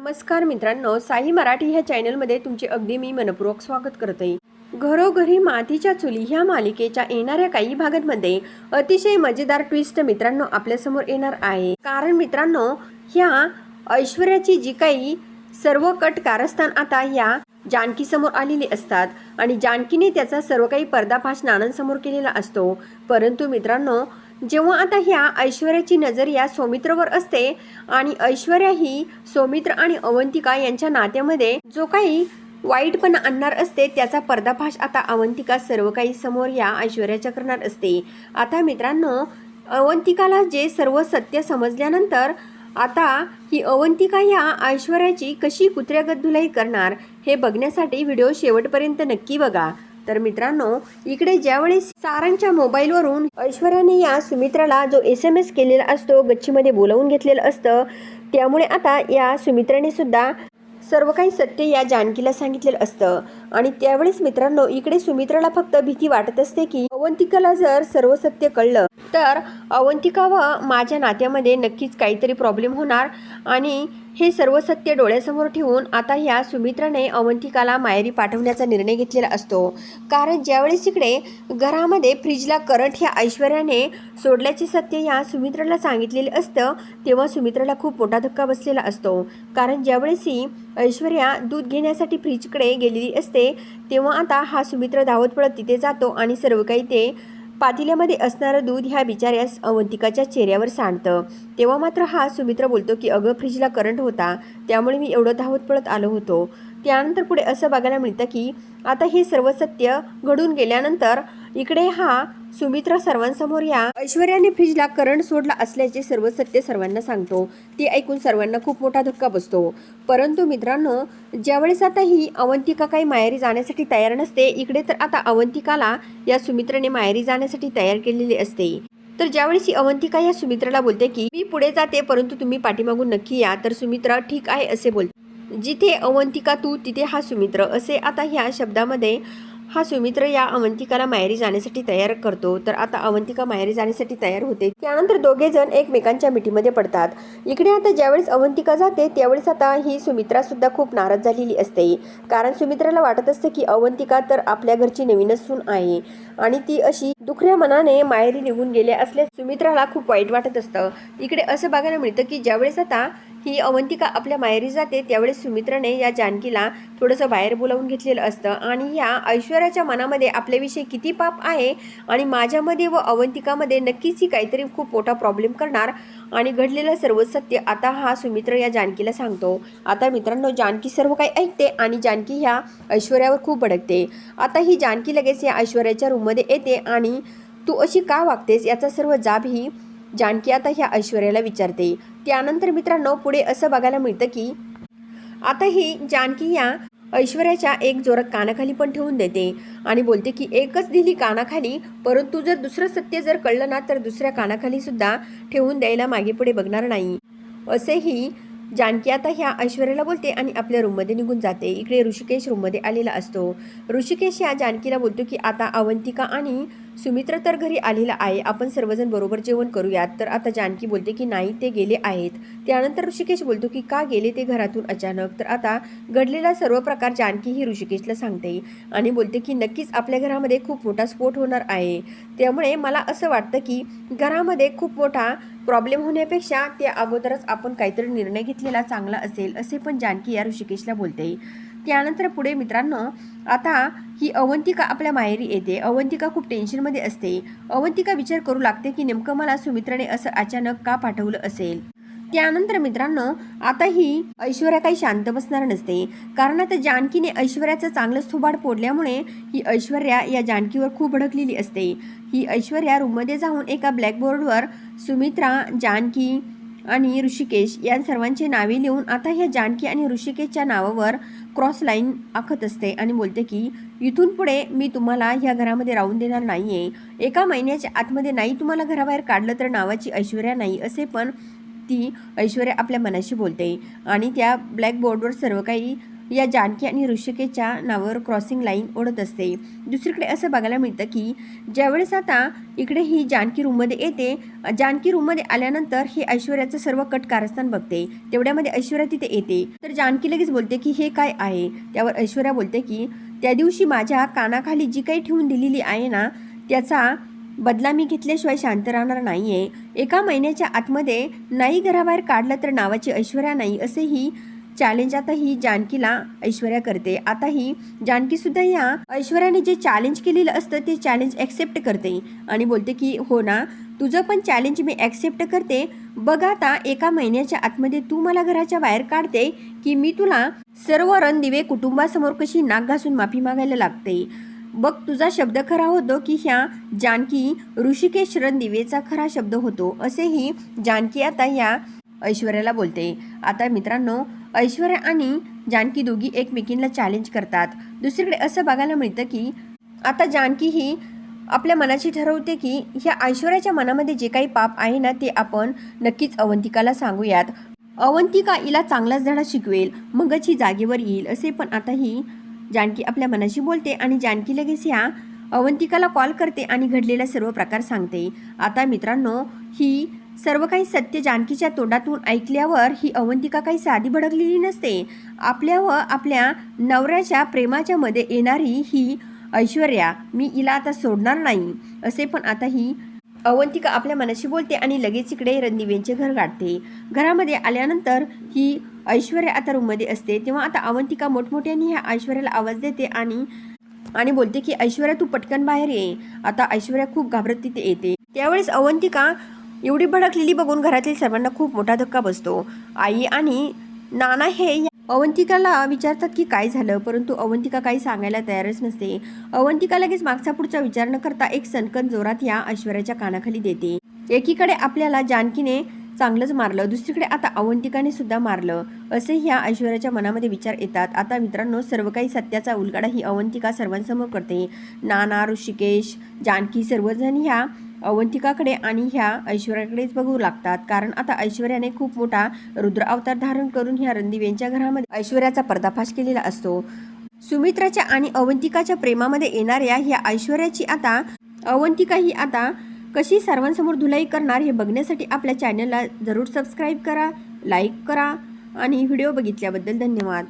नमस्कार मित्रांनो साई मराठी ह्या चॅनलमध्ये तुमचे अगदी मी मनपूर्वक स्वागत करते. घरोघरी मातीच्या चुली ह्या मालिकेच्या येणाऱ्या काही भागांमध्ये अतिशय मजेदार ट्विस्ट मित्रांनो आपल्यासमोर येणार आहे. कारण मित्रांनो ह्या ऐश्वर्याची जी काही सर्व कट कारस्थान आता ह्या जानकीसमोर आलेले आलेली असतात आणि जानकीने त्याचा सर्व काही पर्दाफाश नानांसमोर केलेला असतो. परंतु मित्रांनो जेव्हा आता ह्या ऐश्वर्याची नजर या सौमित्रवर असते आणि ऐश्वर्या ही सौमित्र आणि अवंतिका यांच्या नात्यामध्ये जो काही वाईटपणा आणणार असते त्याचा पर्दाफाश आता अवंतिका सर्व काही समोर या ऐश्वर्याच्या करणार असते. आता मित्रांनो अवंतिकाला जे सर्व सत्य समजल्यानंतर आता ही अवंतिका या ऐश्वर्याची कशी कुत्र्यागत धुलाई करणार हे बघण्यासाठी व्हिडिओ शेवटपर्यंत नक्की बघा. तर मित्रांनो इकडे ज्यावेळेस सारांच्या मोबाईलवरून ऐश्वर्याने या सुमित्राला जो एस एम एस केलेला असतो गच्चीमध्ये बोलावून घेतलेलं असतं त्यामुळे आता या सुमित्राने सुद्धा सर्व काही सत्य या जानकीला सांगितलेलं असतं. आणि त्यावेळेस मित्रांनो इकडे सुमित्राला फक्त भीती वाटत असते की अवंतिकाला जर सर्व सत्य कळलं तर अवंतिका व माझ्या नात्यामध्ये नक्कीच काहीतरी प्रॉब्लेम होणार. आणि हे सर्व सत्य डोळ्यासमोर ठेवून आता ह्या सुमित्राने अवंतिकाला मायरी पाठवण्याचा निर्णय घेतलेला असतो. कारण ज्यावेळेस इकडे घरामध्ये फ्रीजला करंट ह्या ऐश्वर्याने सोडल्याचे सत्य ह्या सुमित्राला सांगितलेले असतं तेव्हा सुमित्राला खूप मोठा धक्का बसलेला असतो. कारण ज्यावेळेस ही ऐश्वर्या दूध घेण्यासाठी फ्रीजकडे गेलेली असते तेव्हा आता हा सुमित्र धावत पडत तिथे जातो आणि सर्व काही ते पातेल्यामध्ये असणारं दूध ह्या बिचाऱ्यास अवंतिकाच्या चेहऱ्यावर सांडतं. तेव्हा मात्र हा सुमित्र बोलतो की अगं फ्रीजला करंट होता. त्यामुळे मी एवढं धावत पळत आलो होतो. त्यानंतर पुढे असं बघायला मिळतं की आता हे सर्व सत्य घडून गेल्यानंतर इकडे हा सुमित्रा सर्वांसमोर या. ऐश्वर्याने फ्रीजला करंट सोडला असल्याचे सर्व सत्य सर्वांना सांगतो. ते ऐकून सर्वांना खूप मोठा धक्का बसतो. परंतु मित्रांनो ज्यावेळेस आता ही अवंतिका काही माहेरी जाण्यासाठी तयार नसते इकडे तर आता अवंतिकाला या सुमित्राने माहेरी जाण्यासाठी तयार केलेली असते. तर ज्यावेळेस ही अवंतिका या सुमित्राला बोलते की मी पुढे जाते परंतु तुम्ही पाठीमागून नक्की या. तर सुमित्रा ठीक आहे असे बोलते. जिथे अवंतिका तू तिथे हा सुमित्र असे आता ह्या शब्दामध्ये हा सुमित्र या अवंतिकाला माहेरी जाण्यासाठी तयार करतो. तर आता अवंतिका माहेरी जाण्यासाठी तयार होते. त्यानंतर दोघे जण एकमेकांच्या मिठीमध्ये पडतात. इकडे आता ज्यावेळेस अवंतिका जाते त्यावेळेस आता ही सुमित्रा सुद्धा खूप नाराज झालेली असते. कारण सुमित्राला वाटत असते की अवंतिका तर आपल्या घरची नवीनच सून आहे. आणि ती अशी दुखऱ्या मनाने माहेरी निघून गेले असल्यास सुमित्राला खूप वाईट वाटत असतं. इकडे असं बघायला मिळतं की ज्यावेळेस आता ही अवंतिका आपल्या माहेरी जाते त्यावेळेस सुमित्राने या जानकीला थोडंसं बाहेर बोलावून घेतलेलं असतं. आणि या ऐश्वर्याच्या मनामध्ये आपल्याविषयी किती पाप आहे आणि माझ्यामध्ये व अवंतिकामध्ये नक्कीच ही काहीतरी खूप मोठा प्रॉब्लेम करणार आणि घडलेलं सर्व सत्य आता हा सुमित्र या जानकीला सांगतो. आता मित्रांनो जानकी सर्व काही ऐकते आणि जानकी ह्या ऐश्वर्यावर खूप भडकते. आता ही जानकी लगेच या ऐश्वर्याच्या रूममध्ये येते आणि तू अशी का वागतेस? याचा सर्व जाब ही जानकी आता ह्या ऐश्वर्याला विचारते. त्यानंतर मित्रांनो पुढे असं बघायला मिळतं की आता ही जानकी या ऐश्वर्याच्या एक जोरात कानाखाली पण ठेवून देते आणि बोलते की एकच दिली कानाखाली परंतु जर दुसरं सत्य जर कळलं ना तर दुसऱ्या कानाखाली सुद्धा ठेवून द्यायला मागे पुढे बघणार नाही. असेही जानकी आता ह्या ऐश्वर्याला बोलते आणि आपल्या रूममध्ये निघून जाते. इकडे ऋषिकेश रूममध्ये आलेला असतो. ऋषिकेश या जानकीला बोलतो की आता अवंतिका आणि सुमित्र तर घरी आलेला आहे. आपण सर्वजण बरोबर जेवण करूयात. तर आता जानकी बोलते की नाही ते गेले आहेत. त्यानंतर ऋषिकेश बोलतो की का गेले ते घरातून अचानक? तर आता घडलेला सर्व प्रकार जानकी ही ऋषिकेशला सांगते आणि बोलते की नक्कीच आपल्या घरामध्ये खूप मोठा स्फोट होणार आहे. त्यामुळे मला असं वाटतं की घरामध्ये खूप मोठा प्रॉब्लेम होण्यापेक्षा त्या अगोदरच आपण काहीतरी निर्णय घेतलेला चांगला असेल असे पण जानकी या ऋषिकेशला बोलते. त्यानंतर पुढे मित्रांनो आता ही अवंतिका आपल्या माहेरी येते. अवंतिका खूप टेन्शनमध्ये असते. अवंतिका विचार करू लागते की नेमकं मला सुमित्राने असं अचानक का पाठवलं असेल? त्यानंतर मित्रांनो आता ही ऐश्वर्या काही शांत बसणार नसते. कारण आता जानकीने ऐश्वर्याचं चांगलं थोबाड फोडल्यामुळे ही ऐश्वर्या या जानकीवर खूप भडकलेली असते. ही ऐश्वर्या रूममध्ये जाऊन एका ब्लॅकबोर्डवर सुमित्रा जानकी आणि ऋषिकेश या सर्वांचे नावे लिहून आता ह्या जानकी आणि ऋषिकेशच्या नावावर क्रॉस लाईन आखत असते आणि बोलते की इथून पुढे मी तुम्हाला ह्या घरामध्ये राहून देणार नाही आहे एका महिन्याच्या आतमध्ये नाही तुम्हाला घराबाहेर काढलं तर नावाची ऐश्वर्या नाही असे पण ती ऐश्वर्या आपल्या मनाशी बोलते. आणि त्या ब्लॅकबोर्डवर सर्व काही या जानकी आणि ऋषिकेच्या नावावर क्रॉसिंग लाईन ओढत असते. दुसरीकडे असं बघायला मिळतं की ज्यावेळेस आता इकडे ही जानकी रूममध्ये येते जानकी रूममध्ये आल्यानंतर ही ऐश्वर्याचं सर्व कट कारस्थान बघते. तेवढ्यामध्ये ऐश्वर्या तिथे येते. तर जानकी लगेच बोलते की हे काय आहे? त्यावर ऐश्वर्या बोलते की त्या दिवशी माझ्या कानाखाली जी काही ठेवून दिलेली आहे ना त्याचा बदला मी घेतल्याशिवाय शांत राहणार नाही आहे एका महिन्याच्या आतमध्ये नाही घराबाहेर काढलं तर नावाची ऐश्वर्या नाही असेही चॅलेंज आता ही जानकीला ऐश्वर्या करते. आता ही जानकीसुद्धा या ऐश्वर्याने जे चॅलेंज केलेलं असतं ते चॅलेंज ॲक्सेप्ट करते. आणि बोलते की हो ना तुझं पण चॅलेंज मी ॲक्सेप्ट करते. बघ आता एका महिन्याच्या आतमध्ये तू मला घराच्या बाहेर काढते की मी तुला सर्व रणदिवे कुटुंबासमोर कशी नाक घासून माफी मागायला लागते. बघ तुझा शब्द खरा होतो की ह्या जानकी ऋषिकेश रणदिवेचा खरा शब्द होतो. असेही जानकी आता या ऐश्वर्याला बोलते आता मित्रांनो ऐश्वर्या आणि जानकी दोघी एकमेकींना चॅलेंज करतात. दुसरीकडे असं बघायला मिळतं की आता जानकी ही आपल्या मनाची ठरवते की ह्या ऐश्वर्याच्या मनामध्ये जे काही पाप आहे ना ते आपण नक्कीच अवंतिकाला सांगूयात. अवंतिका हिला चांगलाच धडा शिकवेल मगच ही जागेवर येईल असे पण आता ही जानकी आपल्या मनाशी बोलते आणि जानकी लगेच ह्या अवंतिकाला कॉल करते आणि घडलेला सर्व प्रकार सांगते. आता मित्रांनो ही सर्व काही सत्य जानकीच्या तोंडातून ऐकल्यावर ही अवंतिका काही साधी भडकलेली नसते. आपल्या व आपल्या नवऱ्याच्या प्रेमाच्या मध्ये येणारी ही ऐश्वर्या मी हिला आता सोडणार नाही असे पण आता ही अवंतिका आपल्या मनाशी बोलते आणि लगेच इकडे रणदिवेंचे घर गाठते. घरामध्ये आल्यानंतर ही ऐश्वर्या आता रूममध्ये असते. तेव्हा आता अवंतिका मोठमोठ्याने ह्या ऐश्वर्याला आवाज देते आणि आणि बोलते की ऐश्वर्या तू पटकन बाहेर ये. आता ऐश्वर्या खूप घाबरत तिथे येते. त्यावेळेस अवंतिका एवढी भडकलेली बघून घरातील सर्वांना खूप मोठा धक्का बसतो. आई आणि नाना हे अवंतिकाला विचारतात की काय झालं परंतु अवंतिका काही सांगायला तयारच नसते. अवंतिका लगेच मागचा पुढचा विचार न करता एक सनकन जोरात या ऐश्वर्याच्या कानाखाली देते. एकीकडे आपल्याला जानकीने चांगलंच मारलं दुसरीकडे आता अवंतिकाने सुद्धा मारलं. असे ह्या ऐश्वर्याच्या मनामध्ये विचार येतात. आता मित्रांनो सर्व काही सत्याचा उलगडा ही अवंतिका सर्वांसमोर करते. नाना ऋषिकेश जानकी सर्वजण ह्या अवंतिकाकडे आणि ह्या ऐश्वर्याकडेच बघू लागतात. कारण आता ऐश्वर्याने खूप मोठा रुद्र अवतार धारण करून ह्या रणदिवेंच्या घरामध्ये ऐश्वर्याचा पर्दाफाश केलेला असतो. सुमित्राच्या आणि अवंतिकाच्या प्रेमामध्ये येणाऱ्या ह्या ऐश्वर्याची आता अवंतिका ही आता कशी सर्वांसमोर धुलाई करणार हे बघण्यासाठी आपल्या चॅनलला जरूर सबस्क्राईब करा लाईक करा आणि व्हिडिओ बघितल्याबद्दल धन्यवाद.